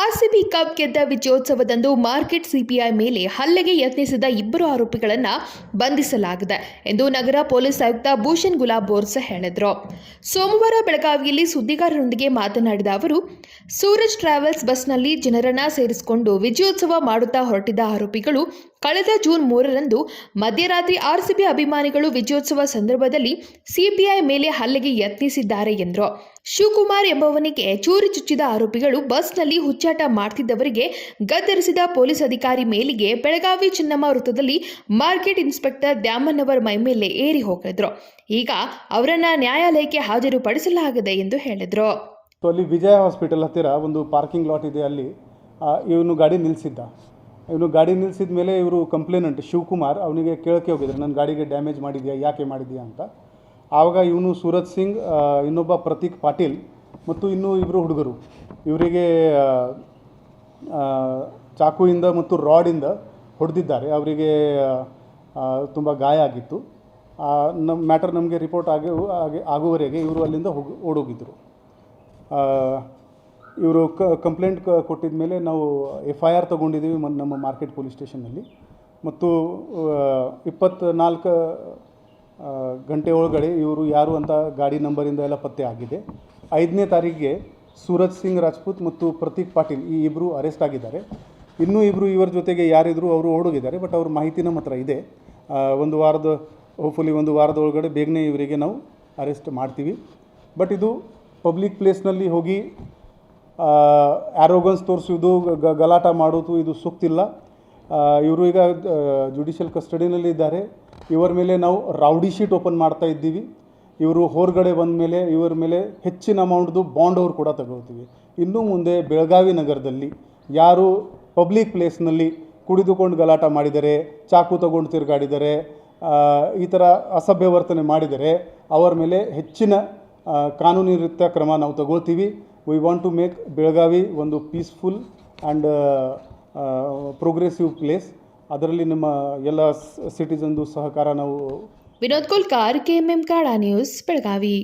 RCB cup ಗೆದ್ದ ವಿಜಯೋತ್ಸವದಂದು market CPI ಮೇಲೆ ಹಲ್ಲೆಗೆ ಯತ್ನಿಸಿದ ಇಬ್ಬರು ಆರೋಪಿಗಳನ್ನು ಬಂಧಿಸಲಾಗಿದೆ ಎಂದು ನಗರ ಪೊಲೀಸ್ ಆಯುಕ್ತ ಭೂಷಣ್ ಗುಲಾಬ್ ಬೋರ್ಸ್ ಹೇಳಿದರು. ಸೋಮವಾರ ಬೆಳಗಾವಿಯಲ್ಲಿ ಸುದ್ದಿಗಾರರೊಂದಿಗೆ ಮಾತನಾಡಿದ ಅವರು, ಸೂರಜ್ ಟ್ರಾವೆಲ್ಸ್ ಬಸ್ನಲ್ಲಿ ಜನರನ್ನ ಸೇರಿಸಿಕೊಂಡು ವಿಜಯೋತ್ಸವ ಮಾಡುತ್ತಾ ಹೊರಟಿದ್ದ ಆರೋಪಿಗಳು ಕಳೆದ ಜೂನ್ ಮೂರರಂದು ಮಧ್ಯರಾತ್ರಿ ಆರ್ಸಿಬಿ ಅಭಿಮಾನಿಗಳು ವಿಜಯೋತ್ಸವ ಸಂದರ್ಭದಲ್ಲಿ ಸಿಪಿಐ ಮೇಲೆ ಹಲ್ಲೆಗೆ ಯತ್ನಿಸಿದ್ದಾರೆ ಎಂದರು. ಶಿವಕುಮಾರ್ ಎಂಬವನಿಗೆ ಚೂರಿ ಚುಚ್ಚಿದ ಆರೋಪಿಗಳು ಬಸ್ನಲ್ಲಿ ಹುಚ್ಚಾಟ ಮಾಡ್ತಿದ್ದವರಿಗೆ ಗದ್ದರಿಸಿದ ಪೊಲೀಸ್ ಅಧಿಕಾರಿ ಮೇಲಿಗೆ ಬೆಳಗಾವಿ ಚಿನ್ನಮ್ಮ ವೃತ್ತದಲ್ಲಿ ಮಾರ್ಕೆಟ್ ಇನ್ಸ್ಪೆಕ್ಟರ್ ದ್ಯಾಮನ್ ಅವರ ಮೈಮೇಲೆ ಏರಿ ಹೋಗಿದ್ರು ಈಗ ಅವರನ್ನ ನ್ಯಾಯಾಲಯಕ್ಕೆ ಹಾಜರುಪಡಿಸಲಾಗಿದೆ ಎಂದು ಹೇಳಿದರು. ಅಲ್ಲಿ ವಿಜಯ ಹಾಸ್ಪಿಟಲ್ ಹತ್ತಿರ ಒಂದು ಪಾರ್ಕಿಂಗ್ ಲಾಟ್ ಇದೆ ಅಲ್ಲಿ ಇವನು ಗಾಡಿ ನಿಲ್ಲಿಸಿದ್ದ ಇವನು ಗಾಡಿ ನಿಲ್ಲಿಸಿದ ಮೇಲೆ ಇವರು ಕಂಪ್ಲೇನೆಂಟ್ ಶಿವಕುಮಾರ್, ಅವನಿಗೆ ಕೇಳಕ್ಕೆ ಹೋಗಿದ್ರು ನನ್ನ ಗಾಡಿಗೆ ಡ್ಯಾಮೇಜ್ ಮಾಡಿದ್ಯಾ, ಯಾಕೆ ಮಾಡಿದ್ಯಾ? ಅಂತ. ಆವಾಗ ಇವನು ಸೂರಜ್ ಸಿಂಗ್ ಇನ್ನೊಬ್ಬ ಪ್ರತೀಕ್ ಪಾಟೀಲ್ ಮತ್ತು ಇನ್ನೂ ಇಬ್ಬರು ಹುಡುಗರು. ಇವರಿಗೆ ಚಾಕುವಿಂದ ಮತ್ತು ರಾಡಿಂದ ಹೊಡೆದಿದ್ದಾರೆ. ಅವರಿಗೆ ತುಂಬ ಗಾಯ ಆಗಿತ್ತು. ನಮ್ಮ ಮ್ಯಾಟರ್ ನಮಗೆ ರಿಪೋರ್ಟ್ ಆಗಿ ಆಗಿ, ಆಗುವವರೆಗೆ ಇವರು ಅಲ್ಲಿಂದ ಹೋಗಿ ಓಡೋಗಿದ್ದರು ಇವರು ಕ, ಕಂಪ್ಲೇಂಟ್ ಕೊಟ್ಟಿದ ಮೇಲೆ ನಾವು ಎಫ್ ಐ ಆರ್ ತೊಗೊಂಡಿದ್ದೀವಿ ನಮ್ಮ ಮಾರ್ಕೆಟ್ ಪೊಲೀಸ್ ಸ್ಟೇಷನಲ್ಲಿ ಮತ್ತು ಇಪ್ಪತ್ತ್ನಾಲ್ಕು ಗಂಟೆ ಒಳಗಡೆ ಇವರು ಯಾರು ಅಂತ ಗಾಡಿ ನಂಬರಿಂದ ಎಲ್ಲ ಪತ್ತೆ ಆಗಿದೆ. ಐದನೇ ತಾರೀಕಿಗೆ ಸೂರಜ್ ಸಿಂಗ್ ರಾಜ್ಪೂತ್ ಮತ್ತು ಪ್ರತೀಕ್ ಪಾಟೀಲ್ ಈ ಇಬ್ಬರು ಅರೆಸ್ಟ್ ಆಗಿದ್ದಾರೆ. ಇನ್ನೂ ಇಬ್ಬರು ಇವರ ಜೊತೆಗೆ ಯಾರಿದ್ರು ಅವರು ಓಡೋಗಿದ್ದಾರೆ, ಬಟ್ ಅವ್ರ ಮಾಹಿತಿ ನಮ್ಮ ಹತ್ರ ಇದೆ ಒಂದು ವಾರದ ಹೋಪ್ಫುಲಿ ಒಂದು ವಾರದ ಒಳಗಡೆ ಬೇಗನೆ ಇವರಿಗೆ ನಾವು ಅರೆಸ್ಟ್ ಮಾಡ್ತೀವಿ. ಬಟ್ ಇದು ಪಬ್ಲಿಕ್ ಪ್ಲೇಸ್ನಲ್ಲಿ ಹೋಗಿ ಆ್ಯರೋಗನ್ಸ್ ತೋರಿಸೋದು ಗಲಾಟ ಮಾಡೋದು ಇದು ಸೂಕ್ತಿಲ್ಲ. ಇವರು ಈಗ ಜುಡಿಷಿಯಲ್ ಕಸ್ಟಡಿನಲ್ಲಿ ಇದ್ದಾರೆ ಇವರ ಮೇಲೆ ನಾವು ರೌಡಿ ಶೀಟ್ ಓಪನ್ ಮಾಡ್ತಾ ಇದ್ದೀವಿ. ಇವರು ಹೊರಗಡೆ ಬಂದ ಮೇಲೆ ಇವರ ಮೇಲೆ ಹೆಚ್ಚಿನ ಅಮೌಂಟ್ದು ಬಾಂಡ್ ಅವ್ರು ಕೂಡ ತಗೊಳ್ತೀವಿ ಇನ್ನು ಮುಂದೆ ಬೆಳಗಾವಿ ನಗರದಲ್ಲಿ ಯಾರು ಪಬ್ಲಿಕ್ ಪ್ಲೇಸ್ನಲ್ಲಿ ಕುಡಿದುಕೊಂಡು ಗಲಾಟ ಮಾಡಿದರೆ ಚಾಕು ತಗೊಂಡು ತಿರುಗಾಡಿದರೆ ಈ ಥರ ಅಸಭ್ಯ ವರ್ತನೆ ಮಾಡಿದರೆ ಅವರ ಮೇಲೆ ಹೆಚ್ಚಿನ ಆ, ಕಾನೂನು ರೀತ್ಯ ಕ್ರಮ ನಾವು ತಗೊಳ್ತೀವಿ. We want to make Belagavi ಒಂದು ಪೀಸ್ಫುಲ್ ಆ್ಯಂಡ್ ಪ್ರೋಗ್ರೆಸಿವ್ ಪ್ಲೇಸ್ ಅದರಲ್ಲಿ ನಿಮ್ಮ ಎಲ್ಲ ಸಿಟಿಜನ್ದು ಸಹಕಾರ ನಾವು ವಿನೋದ್ ಕುಲ್ಕಾರ್ ಕೆಎಂಎಂ ಕಾಡಾ ನ್ಯೂಸ್ ಬೆಳಗಾವಿ.